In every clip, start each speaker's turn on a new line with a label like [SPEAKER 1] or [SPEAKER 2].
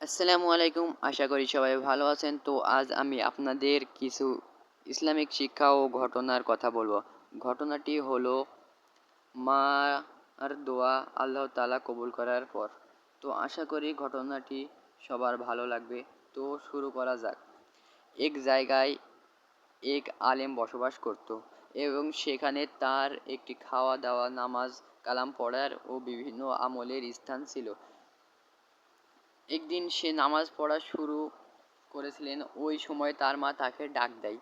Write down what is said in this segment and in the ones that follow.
[SPEAKER 1] আসসালামু আলাইকুম। আশা করি সবাই ভালো আছেন। তো আজ আমি আপনাদের কিছু ইসলামিক শিক্ষা ও ঘটনার কথা বলব। ঘটনাটি হলো মা আর দোয়া আল্লাহ তালা কবুল করার পর। তো আশা করি ঘটনাটি সবার ভালো লাগবে। তো শুরু করা যাক। এক জায়গায় এক আলেম বসবাস করত এবং সেখানে তার একটি খাওয়া দাওয়া নামাজ কালাম পড়ার ও বিভিন্ন আমলের স্থান ছিল। একদিন সে নামাজ পড়া শুরু করেছিলেন, ওই সময় তার মা তাকে ডাক দেয়।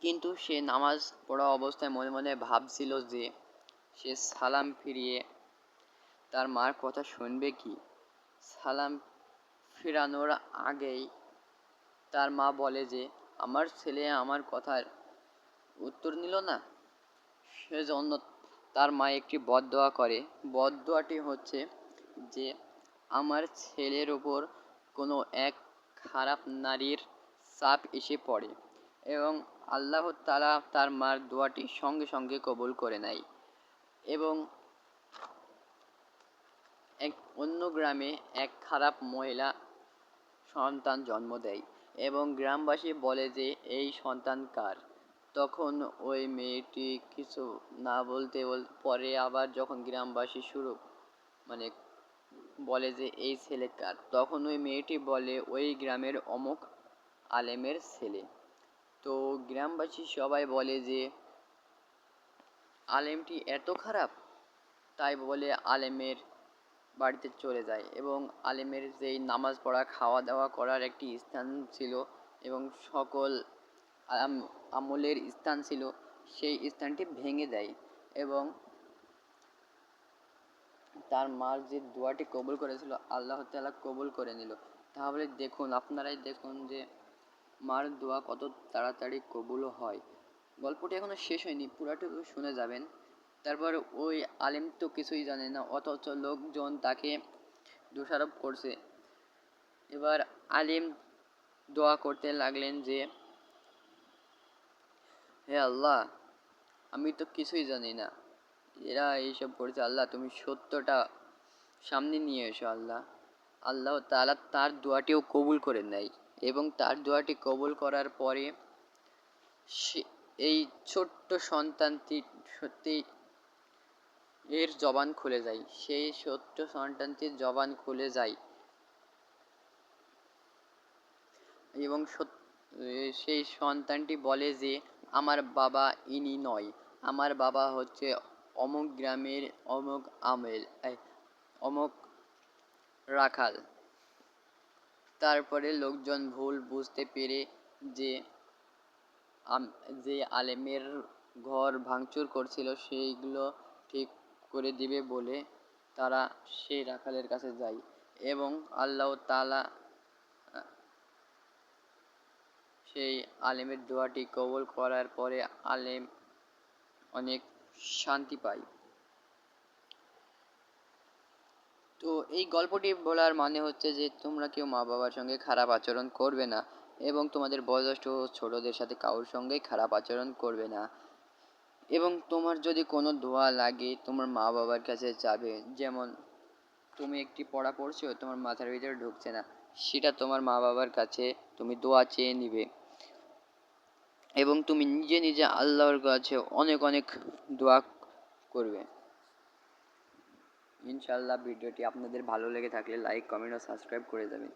[SPEAKER 1] কিন্তু সে নামাজ পড়া অবস্থায় মনে মনে ভাবছিল যে সে সালাম ফিরিয়ে তার মার কথা শুনবে কি? সালাম ফিরানোর আগেই তার মা বলে যে, আমার ছেলে আমার কথার উত্তর নিল না। সেজন্য তার মা একটি বদদোয়া করে। বদদোয়াটি হচ্ছে যে আমার ছেলের ওপর কোনো এক খারাপ নারীর চাপ এসে পড়ে এবং আল্লাহ তালা তার মার দোয়াটি সঙ্গে সঙ্গে কবুল করে নেয় এবং এক অন্য গ্রামে এক খারাপ মহিলা সন্তান জন্ম দেয় এবং গ্রামবাসী বলে যে, এই সন্তান কার? তখন ওই মেয়েটি কিছু না বলতে বল, পরে আবার যখন গ্রামবাসী শুরু মানে বলে যে, এই ছেলে কার? তখন ওই মেয়েটি বলে, ওই গ্রামের অমুক আলেমের ছেলে। তো গ্রামবাসী সবাই বলে যে, আলেমটি এত খারাপ? তাই বলে, আলেমের বাড়িতে চলে যায়। এবং আলেমের যেই নামাজ পড়া খাওয়া দাওয়া করার একটি স্থান ছিল এবং সকল আমলের স্থান ছিল, সেই স্থানটি ভেঙে দেয় এবং তার মার যে দোয়াটি কবুল করেছিল, আল্লাহ তালা কবুল করে নিল। তাহলে দেখুন, আপনারাই দেখুন যে মার দোয়া কত তাড়াতাড়ি কবুল হয়। গল্পটি এখনও শেষ হয়নি, পুরাটুকু শুনে যাবেন। তারপর ওই আলেম তো কিছুই জানে না, অথচ লোকজন তাকে দোষারোপ করছে। এবার আলিম দোয়া করতে লাগলেন যে, হে আল্লাহ, আমি তো কিছুই জানি না। এরা এইসব করছে। আল্লাহ, তুমি সত্যটা সামনে নিয়ে এসো আল্লাহ। আল্লাহ তালা তার দোয়াটিও কবুল করে নেয় এবং তার দোয়াটি কবুল করার পরে সে এই ছোট্ট সন্তানটি সত্যি এর জবান খুলে যায়। সেই ছোট্ট সন্তানটির জবান খুলে যায় এবং সেই সন্তানটি বলে যে, আমার বাবা ইনি নয়। আমার বাবা হচ্ছে অমুক গ্রামের, অমুক আমেল অমুক রাখাল। তারপরে লোকজন ভুল বুঝতে পেরে যে যে আলেমের ঘর ভাঙচুর করছিল, সেইগুলো ঠিক করে দিবে বলে তারা সেই রাখালের কাছে যায় এবং আল্লাহ তালা সেই আলেমের দোয়াটি কবল করার পরে আলেম অনেক শান্তি পাই। তো এই গল্পটি বলার মানে হচ্ছে যে, তোমরা কেউ মা বাবার সঙ্গে খারাপ আচরণ করবে না এবং তোমাদের বয়োজ্যেষ্ঠ ছোটদের সাথে কারোর সঙ্গেই খারাপ আচরণ করবে না। এবং তোমার যদি কোনো দোয়া লাগে, তোমার মা বাবার কাছে যাবে। যেমন, তুমি একটি পড়া পড়ছো, তোমার মাথার ভিতরে ঢুকছে না, সেটা তোমার মা বাবার কাছে তুমি দোয়া চেয়ে নিবে। এবং তুমি নিজে নিজে আল্লাহর কাছে অনেক অনেক দোয়া করবে। ইনশাল্লাহ ভিডিওটি আপনাদের ভালো লেগে থাকলে লাইক কমেন্ট ও সাবস্ক্রাইব করে যাবেন